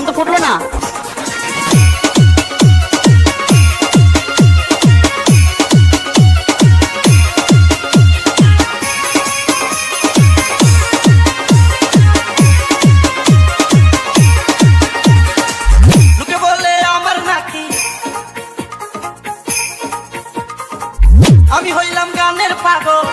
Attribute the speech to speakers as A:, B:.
A: বেগুন তো ফুটবে না।
B: আমি হইলাম গানের পাগল।